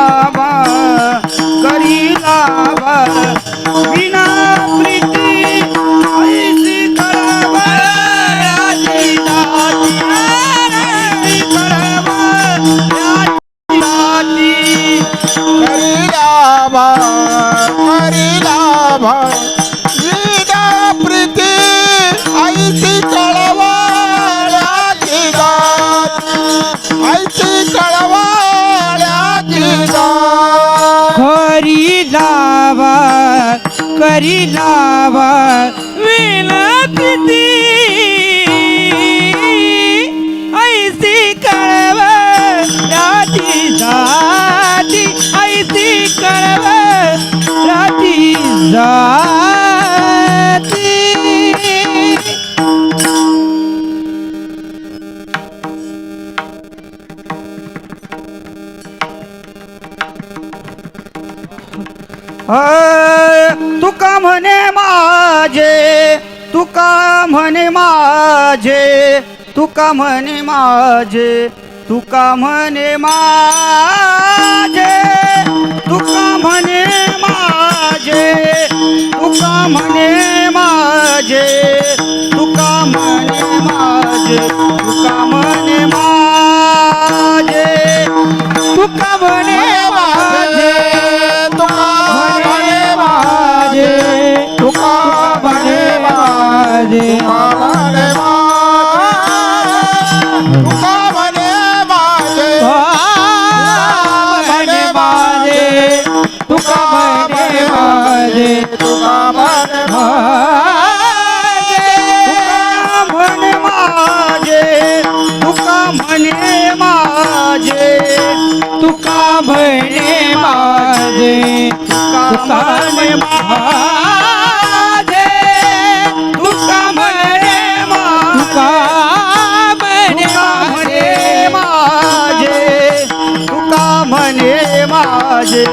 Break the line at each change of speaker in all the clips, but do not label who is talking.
लावा करी लावा बिना हरी ला तुका म्हणे माझे तुका म्हणे माझे तुका म्हणे माझे तुका म्हणे म्हणे माझे तुका म्हणे माझे तुका म्हणे माझे तुका म्हणे तुका म्हणे माझे
तुका म्हणे माझे.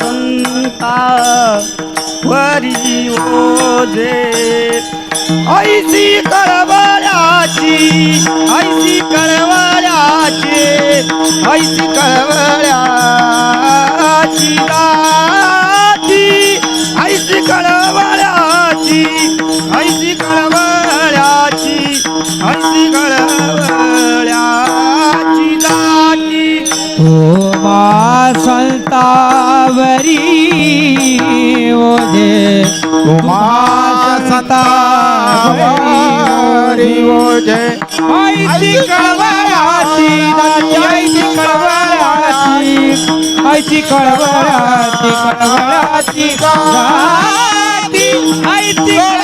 संता वरी हो ओझे ऐसी करवळ्याची ऐसी करवळ्याची ऐसी करवळ वरी ओझे. कुमार
सता वरी ओझे. ऐसी कळवळाची ऐसी कळवळाची ऐसी कळवळाची कळवळाची गाती ऐसी